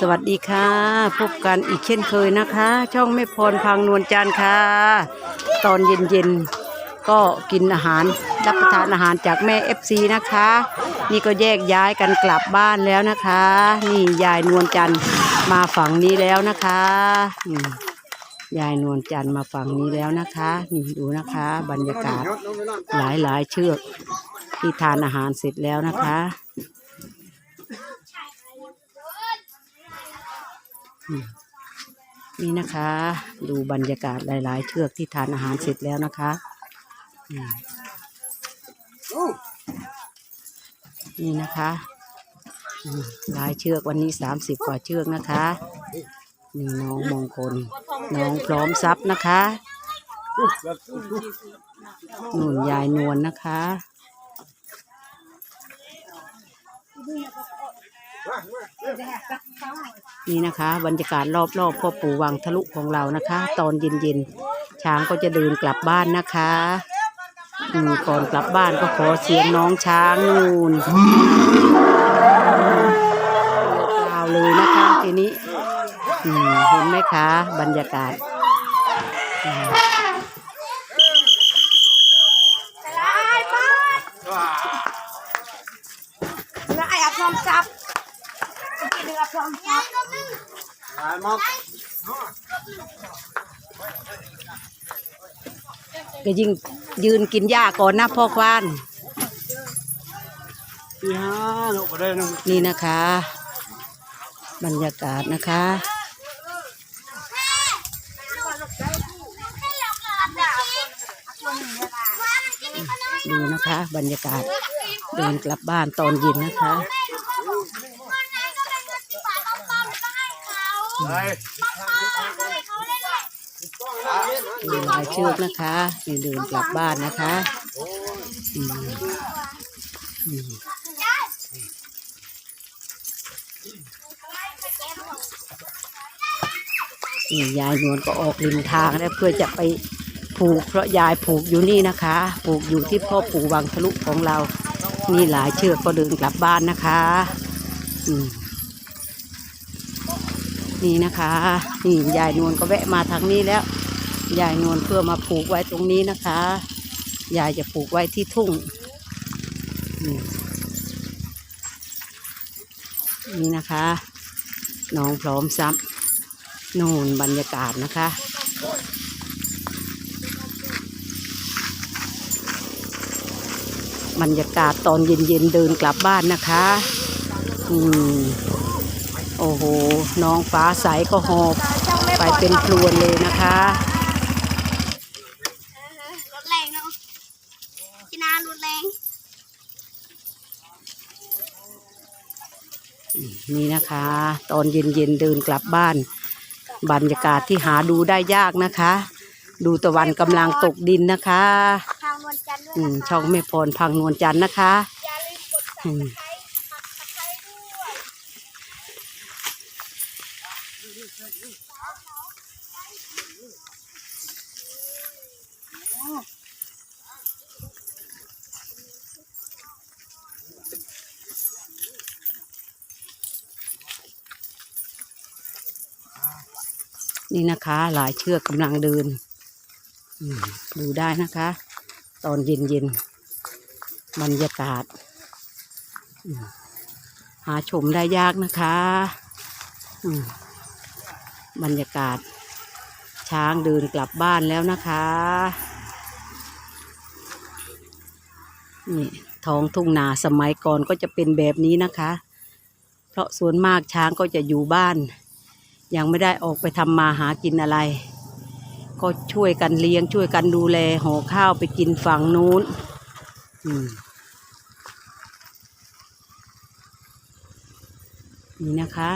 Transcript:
สวัสดีค่ะ พบกันอีกเช่นเคยนะคะ ช่องแม่พรพังนวลจันค่ะ ตอนเย็นๆก็กินอาหารรับประทานอาหารจากแม่เอฟซีนะคะ นี่ก็แยกย้ายกันกลับบ้านแล้วนะคะ นี่ยายนวลจันทร์มาฝั่งนี้แล้วนะคะอืมยายนวลจันทร์มาฝั่งนี้แล้วนะคะ นี่ดูนะคะ บรรยากาศหลายๆเชือกที่ทานอาหารเสร็จแล้วนะคะ นี่นะคะ ดูบรรยากาศหลาย ๆ เชือกที่ทานอาหารเสร็จแล้วนะคะนี่นะคะลายเชือกวันนี้สามสิบกว่าเชือกนะคะนี่น้องมงคล น้องพร้อมทรัพย์นะคะนุ่นยายนวลนะคะ นี่นะคะ บรรยากาศรอบๆพ่อปู่วังทะลุของเรานะคะ ตอนเย็นๆช้างก็จะเดินกลับบ้านนะคะอืมก่อนกลับบ้านก็ขอเสียงน้องช้างนู่นยาวเลยนะคะทีนี้อืมเห็นไหมคะ บรรยากาศอืมเนื้อไอ้อับพร้อมจับเนื้อพร้อมจับ ก็ยิ่งยืนกินหญ้าก่อนนะพ่อควานนี่นะคะ บรรยากาศนะคะดูนะคะ บรรยากาศเดินกลับบ้านตอนเย็นนะคะ ไปมีหลายเชือกนะคะนี่เดินกลับบ้านนะคะอืมอืมนี่ยายนวลก็ออกริมทางแล้วเพื่อจะไปผูกเพราะยายผูกอยู่นี่นะคะ ผูกอยู่ที่พ่อปู่วังทะลุของเรา นี่หลายเชือกก็เดินกลับบ้านนะคะ อืม นี่นะคะนี่ยายนวลก็แวะมาทางนี้แล้วยายนวลเพื่อมาผูกไว้ตรงนี้นะคะยายจะผูกไว้ที่ทุ่งนี่นี่นะคะน้องพร้อมซับนู่นบรรยากาศนะคะบรรยากาศตอนเย็นๆเดินกลับบ้านนะคะ อืม โอ้โห น้องฟ้าใสก็หอบไปเป็นพลวนเลยนะคะรถแรงเนาะกินน้ำรถแรง นี่นะคะ ตอนเย็นๆเดินกลับบ้าน บรรยากาศที่หาดูได้ยากนะคะ ดูตะวันกำลังตกดินนะคะทางนวลจันทร์ด้วยอืมช่องแม่พรพังนวลจันทร์นะคะ อย่าลืมกด อืม ไลค์ปักตะไคร้ด้วย นี่นะคะ หลายเชือกกำลังเดินดูได้นะคะ ตอนเย็นๆบรรยากาศ หาชมได้ยากนะคะ อืม บรรยากาศ ช้างเดินกลับบ้านแล้วนะคะนี่ท้องทุ่งนาสมัยก่อนก็จะเป็นแบบนี้นะคะ เพราะส่วนมากช้างก็จะอยู่บ้าน ยังไม่ได้ออกไปทำมาหากินอะไร ก็ช่วยกันเลี้ยงช่วยกันดูแลห่อข้าวไปกินฝั่งนู้นนี่นะคะ